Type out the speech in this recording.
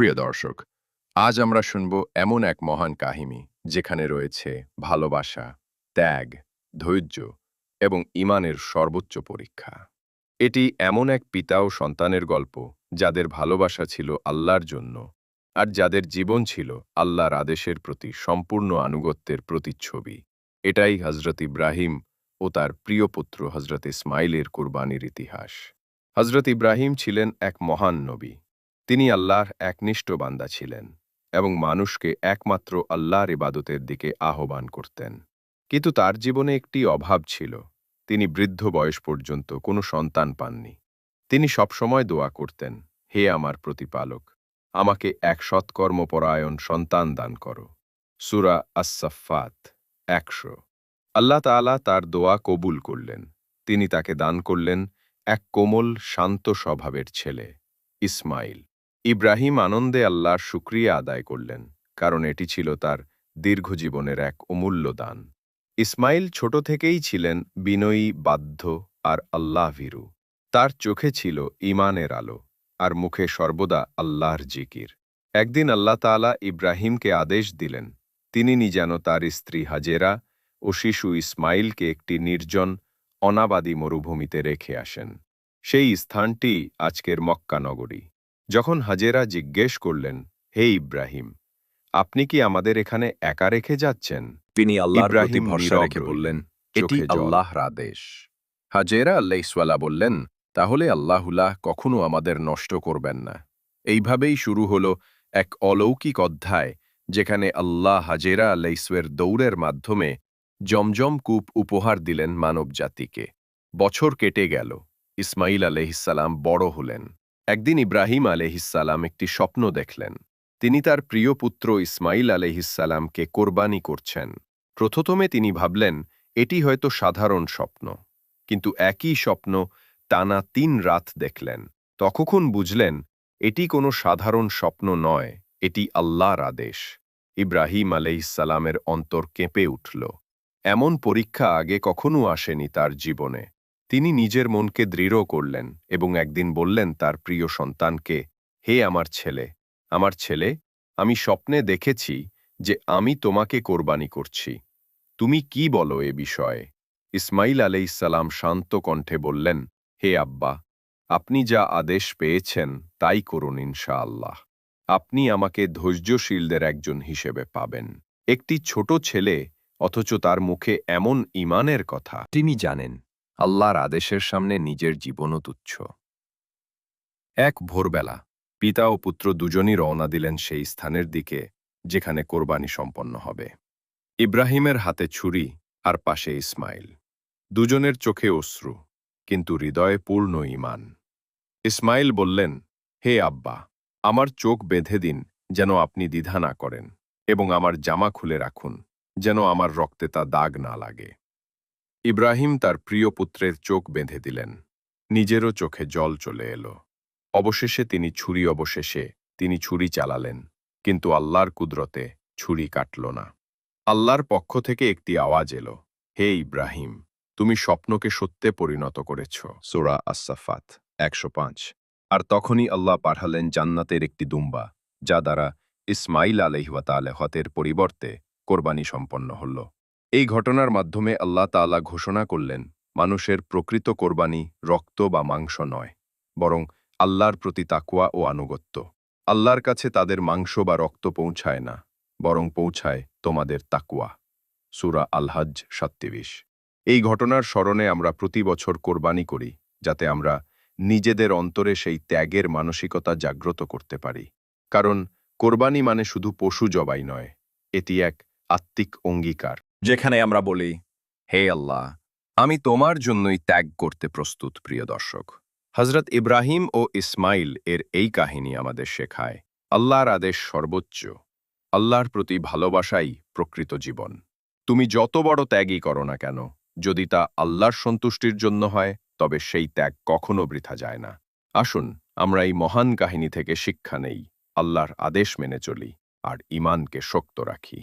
প্রিয় দর্শক, আজ আমরা শুনব এমন এক মহান কাহিনী যেখানে রয়েছে ভালোবাসা, ত্যাগ, ধৈর্য এবং ইমানের সর্বোচ্চ পরীক্ষা। এটি এমন এক পিতা ও সন্তানের গল্প যাদের ভালোবাসা ছিল আল্লাহর জন্য আর যাদের জীবন ছিল আল্লাহর আদেশের প্রতি সম্পূর্ণ আনুগত্যের প্রতিচ্ছবি। এটাই হজরত ইব্রাহিম ও তার প্রিয় পুত্র হজরত ইসমাইলের কুরবানির ইতিহাস। হজরত ইব্রাহিম ছিলেন এক মহান নবী। তিনি আল্লাহর একনিষ্ঠ বান্দা ছিলেন এবং মানুষকে একমাত্র আল্লাহর ইবাদতের দিকে আহ্বান করতেন। কিন্তু তার জীবনে একটি অভাব ছিল। তিনি বৃদ্ধ বয়স পর্যন্ত কোনো সন্তান পাননি। তিনি সবসময় দোয়া করতেন, হে আমার প্রতিপালক, আমাকে এক সৎকর্মপরায়ণ সন্তান দান করো। সুরা আসসাফাত একশো। আল্লাহ তাআলা তার দোয়া কবুল করলেন। তিনি তাকে দান করলেন এক কোমল, শান্ত স্বভাবের ছেলে, ইসমাইল। ইব্রাহিম আনন্দে আল্লাহর শুক্রিয়া আদায় করলেন, কারণ এটি ছিল তার দীর্ঘজীবনের এক অমূল্য দান। ইসমাইল ছোট থেকেই ছিলেন বিনয়ী, বাধ্য আর আল্লাহ ভীরু তার চোখে ছিল ইমানের আলো আর মুখে সর্বদা আল্লাহর জিকির। একদিন আল্লাহ তাআলা ইব্রাহিমকে আদেশ দিলেন, তিনি যেন তার স্ত্রী হাজেরা ও শিশু ইসমাইলকে একটি নির্জন, অনাবাদী মরুভূমিতে রেখে আসেন। সেই স্থানটি আজকের মক্কা নগরী। যখন হাজেরা জিজ্ঞেস করলেন হে ইব্রাহিম আপনি কি আমাদের এখানে একা রেখে যাচ্ছেন? তিনি আল্লাহর প্রতি ইব্রাহিম ভরসা রেখে বললেন এটি। আল্লাহর আদেশ। হাজেরা আল্লাইসওয়ালা বললেন তাহলে আল্লাহুল্লাহ কখনো আমাদের নষ্ট করবেন না। এইভাবেই শুরু হল এক অলৌকিক অধ্যায় যেখানে আল্লাহ হাজেরা আল্লাইসওয়ের দৌড়ের মাধ্যমে জমজম কূপ উপহার দিলেন মানবজাতিকে। বছর কেটে গেল ইসমাইল আলহিসাল্লাম বড় হলেন। একদিন ইব্রাহিম আলহিসাল্লাম একটি স্বপ্ন দেখলেন। তিনি তার প্রিয় পুত্র ইসমাইল আলহিসাল্লামকে কোরবানি করছেন। প্রথমে তিনি ভাবলেন, এটি হয়তো সাধারণ স্বপ্ন। কিন্তু একই স্বপ্ন টানা তিন রাত দেখলেন। তখন বুঝলেন, এটি কোনো সাধারণ স্বপ্ন নয়, এটি আল্লাহর আদেশ। ইব্রাহিম আলহিসাল্লামের অন্তর কেঁপে উঠল। এমন পরীক্ষা আগে কখনো আসেনি তার জীবনে। তিনি নিজের মনকে দৃঢ় করলেন এবং একদিন বললেন তার প্রিয় সন্তানকে, হে আমার ছেলে আমার ছেলে, আমি স্বপ্নে দেখেছি যে আমি তোমাকে কোরবানি করছি। তুমি কি বলো এ বিষয়ে? ইসমাইল আলাইসাল্লাম শান্ত কণ্ঠে বললেন, হে আব্বা, আপনি যা আদেশ পেয়েছেন তাই করুন ইনশাআল্লাহ। আপনি আমাকে ধৈর্যশীলদের একজন হিসেবে পাবেন। একটি ছোট ছেলে, অথচ তার মুখে এমন ইমানের কথা। তিনি জানেন আল্লাহর আদেশের সামনে নিজের জীবনও তুচ্ছ। এক ভোরবেলা পিতা ও পুত্র দুজনই রওনা দিলেন সেই স্থানের দিকে, যেখানে কোরবানি সম্পন্ন হবে। ইব্রাহিমের হাতে ছুরি আর পাশে ইসমাইল। দুজনের চোখে অশ্রু, কিন্তু হৃদয়ে পূর্ণ ইমান ইসমাইল বললেন, হে আব্বা, আমার চোখ বেঁধে দিন যেন আপনি দ্বিধা না করেন এবং আমার জামা খুলে রাখুন যেন আমার রক্তে তা দাগ না লাগে। ইব্রাহিম তার প্রিয় পুত্রের চোখ বেঁধে দিলেন। নিজেরও চোখে জল চলে এলো। অবশেষে তিনি ছুরি অবশেষে তিনি ছুরি চালালেন, কিন্তু আল্লাহর কুদরতে ছুরি কাটল না। আল্লাহর পক্ষ থেকে একটি আওয়াজ এলো, হে ইব্রাহিম, তুমি স্বপ্নকে সত্যে পরিণত করেছ। সোরা আসাফাত একশো পাঁচ। আর তখনই আল্লাহ পাঠালেন জান্নাতের একটি দুম্বা, যা দ্বারা ইসমাইল আলহিওয়াতালহতের পরিবর্তে কোরবানি সম্পন্ন হল। এই ঘটনার মাধ্যমে আল্লাহ তাআলা ঘোষণা করলেন, মানুষের প্রকৃত কোরবানি রক্ত বা মাংস নয়, বরং আল্লাহর প্রতি তাকুয়া ও আনুগত্য। আল্লাহর কাছে তাদের মাংস বা রক্ত পৌঁছায় না, বরং পৌঁছায় তোমাদের তাকুয়া সুরা আলহাজ সাত্তিবিশ এই ঘটনার স্মরণে আমরা প্রতি বছর কোরবানি করি, যাতে আমরা নিজেদের অন্তরে সেই ত্যাগের মানসিকতা জাগ্রত করতে পারি। কারণ কোরবানি মানে শুধু পশু জবাই নয়, এটি এক আত্মিক অঙ্গীকার। যেখানে আমরা বলি, হে আল্লাহ, আমি তোমার জন্যই ত্যাগ করতে প্রস্তুত, প্রিয় দর্শক। হজরত ইব্রাহিম ও ইসমাইল এর এই কাহিনী আমাদের শেখায়, আল্লাহর আদেশ সর্বোচ্চ, আল্লাহর প্রতি ভালোবাসাই প্রকৃত জীবন। তুমি যত বড় ত্যাগই করো না কেন, যদি তা আল্লাহর সন্তুষ্টির জন্য হয়, তবে সেই ত্যাগ কখনো বৃথা যায় না। আসুন, আমরা এই মহান কাহিনী থেকে শিক্ষা নেই, আল্লাহর আদেশ মেনে চলি, আর ইমানকে শক্ত রাখি।